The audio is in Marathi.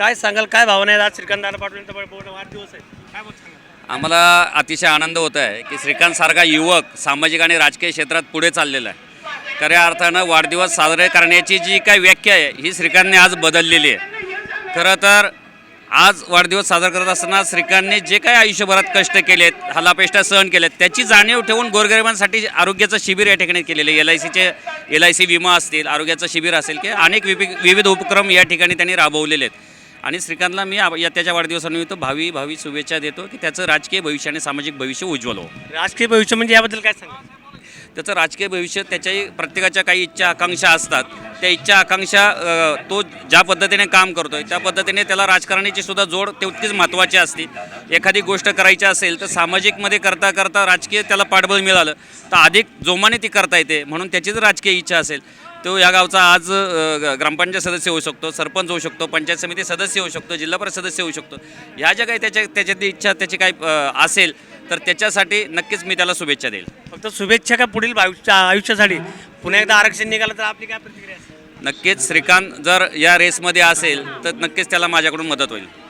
काय सांगाल काय भावना आहेत? आज श्रीकांत दादा पाटोलेंचा वाढदिवस आहे. काय बोल सांगाल? आम्हाला अतिशय आनंद होत आहे की श्रीकांतसारखा युवक सामाजिक आणि राजकीय क्षेत्रात पुढे चाललेला आहे. खऱ्या अर्थानं वाढदिवस साजरे करण्याची जी काही व्याख्या आहे ही श्रीकांतने आज बदललेली आहे. खरं तर आज वाढदिवस साजरा करत असताना श्रीकांतने जे काही आयुष्यभरात कष्ट केलेत हलापेष्टा सहन केलेत त्याची जाणीव ठेवून गोरगरिबांसाठी आरोग्याचं शिबिर या ठिकाणी केलेलं आहे. एल आय सीचे एल आय सी विमा असतील आरोग्याचं शिबिर असेल की अनेक विविध उपक्रम या ठिकाणी त्यांनी राबवलेले आहेत. आणि श्रीकांतला मी या त्याच्या वाढदिवसानिमित्त भावी भावी शुभेच्छा देतो की त्याचं राजकीय भविष्य आणि सामाजिक भविष्य उज्ज्वल हो. राजकीय भविष्य म्हणजे याबद्दल काय सांगाल? त्याचं राजकीय भविष्य त्याच्याही प्रत्येकाच्या काही इच्छा आकांक्षा असतात. त्या इच्छा आकांक्षा तो ज्या पद्धतीने काम करतोय त्या पद्धतीने त्याला राजकारणाची सुद्धा जोड तितकीच महत्त्वाची असते. एखादी गोष्ट करायची असेल तर सामाजिकमध्ये करता करता राजकीय त्याला पाठबळ मिळालं. तर अधिक जोमाने ती करता येते. म्हणून त्याचीच राजकीय इच्छा असेल. तो या गावचा आज ग्रामपंचायत सदस्य होऊ शकतो सरपंच होऊ शकतो पंचायत समिती सदस्य होऊ शकतो जिल्हा परिषद सदस्य होऊ शकतो. ह्या ज्या काही त्याच्या त्याच्यातली इच्छा त्याची काही असेल तर त्याच्यासाठी नक्कीच मी त्याला शुभेच्छा देईल. फक्त शुभेच्छा का पुढील आयुष्या आयुष्यासाठी? पुन्हा एकदा आरक्षण निघालं तर आपली काय प्रतिक्रिया नक्कीच श्रीकांत जर या रेसमध्ये असेल तर नक्कीच त्याला माझ्याकडून मदत होईल.